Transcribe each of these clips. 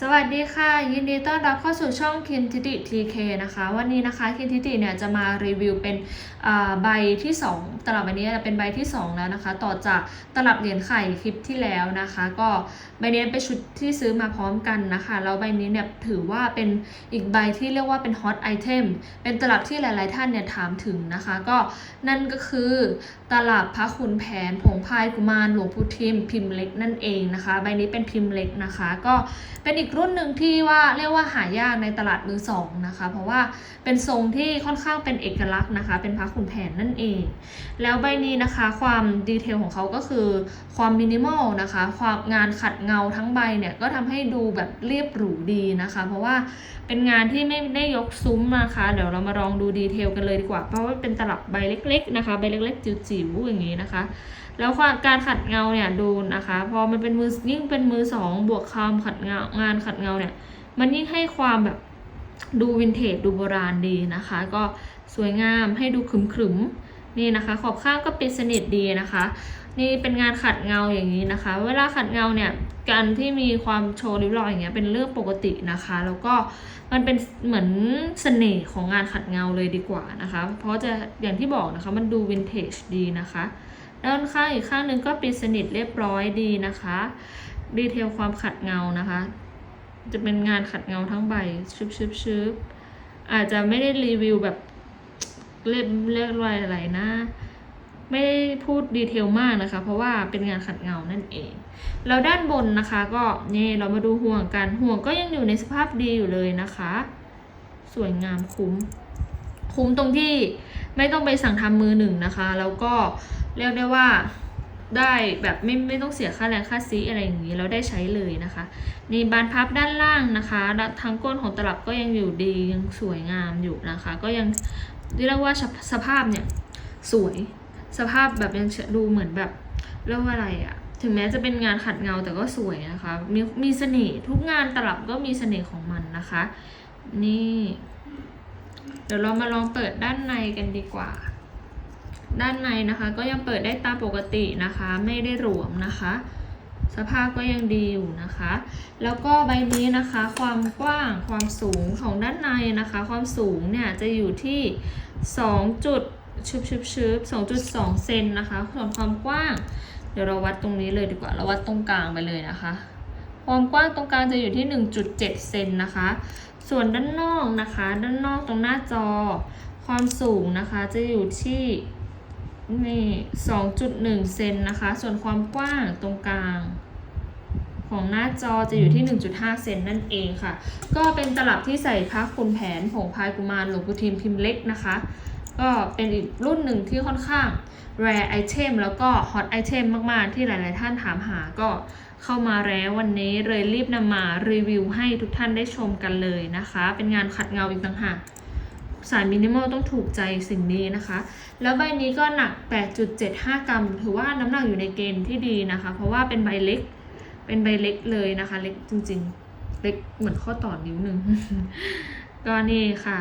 สวัสดีค่ะ ยินดีต้อนรับเข้าสู่ช่องคินทิติทีเคนะคะ วันนี้นะคะคินทิติเนี่ยจะมารีวิวเป็นใบที่ 2 ตลับใบนี้เป็นใบที่ 2 แล้วนะคะ ต่อจากตลับเหรียญไข่คลิปที่แล้วนะคะ ก็ใบนี้เป็นชุดที่ซื้อมาพร้อมกันนะคะแล้วใบนี้เนี่ยถือว่าเป็นอีกใบที่เรียกว่าเป็นฮอตไอเทมเป็นตลับที่หลาย ๆ ท่านเนี่ยถามถึงนะคะ ก็นั่นก็คือตลับพระคุณแผนผงพายกุมารหลวงพุทิมพิมพ์เล็กนั่นเองนะคะ ใบนี้เป็นพิมพ์เล็กนะคะ ก็เป็นอีกรุ่นหนึ่งที่ว่าเรียกว่าหายากในตลาดมือสองนะคะ เพราะว่าเป็นทรงที่ค่อนข้างเป็นเอกลักษณ์นะคะ เป็นพระขุนแผนนั่นเอง แล้วใบนี้นะคะความดีเทลของเขาก็คือความมินิมอลนะคะ ความงานขัดเงาทั้งใบเนี่ยก็ทำให้ดูแบบเรียบหรูดีนะคะ เพราะว่าเป็นงานที่ไม่ได้ยกซุ้มนะคะ เดี๋ยวเรามาลองดูดีเทลกันเลยดีกว่า เพราะว่าเป็นตลับใบเล็ก ๆ นะคะ ใบเล็กๆจิ๋วๆอย่างนี้นะคะแล้วความการขัดเงาเนี่ยดูนะคะ พอมันเป็นมือยิ่งเป็นมือสองบวกคำขัดเงางานขัดเงาเนี่ย มันยิ่งให้ความแบบดูวินเทจดูโบราณดีนะคะ ก็สวยงามให้ดูขรึมๆนี่นะคะ ขอบข้างก็ปิดสนิทดีนะคะ นี่เป็นงานขัดเงาอย่างนี้นะคะ เวลาขัดเงาเนี่ยการที่มีความโชว์ริ้วรอยอย่างเงี้ยเป็นเรื่องปกตินะคะ แล้วก็มันเป็นเหมือนเสน่ห์ของงานขัดเงาเลยดีกว่านะคะ เพราะจะอย่างที่บอกนะคะมันดูวินเทจดีนะคะ ด้านข้างอีกข้างหนึ่งก็ปิดสนิทเรียบร้อยดีนะคะ ดีเทลความขัดเงานะคะ จะเป็นงานขัดเงาทั้งใบชึบชึบชึบอาจจะไม่ได้รีวิวแบบเรียบเรียกว่าอะไรนะ ไม่ได้พูดดีเทลมากนะคะ เพราะว่าเป็นงานขัดเงานั่นเอง แล้วด้านบนนะคะ ก็นี่เรามาดูห่วงกันห่วงก็ยังอยู่ในสภาพดีอยู่เลยนะคะ สวยงามคุ้ม คุ้มตรงที่ไม่ต้องไปสั่งทำมือหนึ่งนะคะ แล้วก็เรียกได้ว่า ได้แบบไม่ไม่ต้องเสียค่าแรงค่าซีอะไรอย่างนี้แล้วได้ใช้เลยนะคะนี่บานพับด้านล่างนะคะและทั้งก้นของตลับก็ยังอยู่ดียังสวยงามอยู่นะคะ ก็ยังเรียกว่าสภสภาพเนี่ยสวยสภาพแบบยังดูเหมือนแบบเรียกว่าอะไรอะถึงแม้จะเป็นงานขัดเงาแต่ก็สวยนะคะ มีมีเสน่ห์ทุกงานตลับก็มีเสน่ห์ของมันนะคะ นี่ เดี๋ยวเรามาลองเปิดด้านในกันดีกว่า ด้านในนะคะก็ยังเปิดได้ตามปกตินะคะ ไม่ได้หลวมนะคะ สภาพก็ยังดีอยู่นะคะ แล้วก็ใบนี้นะคะ ความกว้างความสูงของด้านในนะคะ ความสูงเนี่ยจะอยู่ที่ 2 จุดชุบชุบชุบ2.2เซนนะคะส่วนความกว้าง เดี๋ยวเราวัดตรงนี้เลยดีกว่า เราวัดตรงกลางไปเลยนะคะ ความกว้างตรงกลางจะอยู่ที่ 1.7 เซนนะคะ ส่วนด้านนอกนะคะ ด้านนอกตรงหน้าจอ ความสูงนะคะจะอยู่ที่ นี่2.1เซนนะคะ ส่วนความกว้างตรงกลาง ของหน้าจอจะอยู่ที่ 1.5 เซนนั่นเองค่ะ ก็เป็นตลับที่ใส่พักคุณแผนผงพายกุมารหลวงปู่ทิมพิมพ์เล็กนะคะ ก็เป็นอีกรุ่นหนึ่งที่ค่อนข้าง rare item แล้วก็ hot item มาก ๆ ที่หลาย ๆ ท่านถามหาก็เข้ามาแล้ววันนี้เลยรีบนำมารีวิวให้ทุกท่านได้ชมกันเลยนะคะ เป็นงานขัดเงาอีกต่างหาก สายมินิมอลต้องถูกใจสิ่งนี้นะคะ แล้วใบนี้ก็หนัก 8.75 กรัม ถือว่าน้ำหนักอยู่ในเกณฑ์ที่ดีนะคะ เพราะว่าเป็นใบเล็ก เป็นใบเล็กเลยนะคะ เล็กจริง ๆ เล็กเหมือนข้อต่อนิ้วหนึ่งก็นี่ค่ะ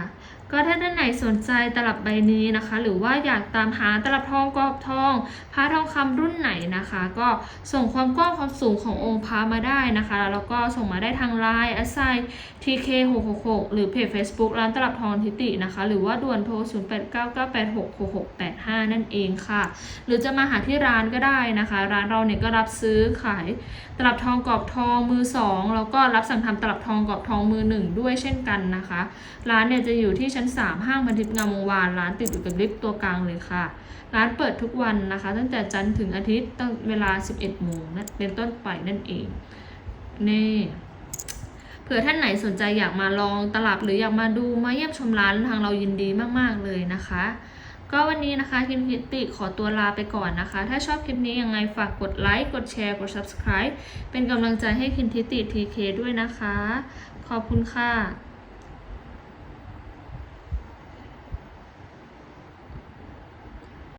ก็ถ้าท่านไหนสนใจตลับใบนี้นะคะ หรือว่าอยากตามหาตลับทองกรอบทองพระทองคำรุ่นไหนนะคะ ก็ส่งความกว้างความสูงขององค์พระมาได้นะคะ แล้วก็ส่งมาได้ทางไลน์ a s s i tk 6 6 6หกหกหกหรือเพจ Facebook ร้านตลับทองทิตินะคะ หรือว่าด่วนโทร0 8 9 9 8 6 6 6 8 5นั่นเองค่ะ หรือจะมาหาที่ร้านก็ได้นะคะ ร้านเราเนี่ยก็รับซื้อขายตลับทองกรอบทองมือสองแล้วก็รับสั่งทำตลับทองกรอบทองมือหนึ่งด้วยเช่นกันนะคะ ร้านเนี่ยจะอยู่ที่ชั้น3 ห้างพันทิพย์งามวงวานร้านติดอยู่กับลิฟต์ตัวกลางเลยค่ะ ร้านเปิดทุกวันนะคะ ตั้งแต่จันทร์ถึงอาทิตย์ตั้งเวลา 11โมงนั่นเป็นต้นไปนั่นเองนี่เผื่อท่านไหนสนใจอยากมาลองตลับหรืออยากมาดูมาเยี่ยมชมร้านทางเรายินดีมากๆเลยนะคะ ก็วันนี้นะคะคิมคิตติขอตัวลาไปก่อนนะคะ ถ้าชอบคลิปนี้ยังไงฝากกดไลค์กดแชร์กด subscribe เป็นกำลังใจให้คิมทิติทีเคด้วยนะคะ ขอบคุณค่ะ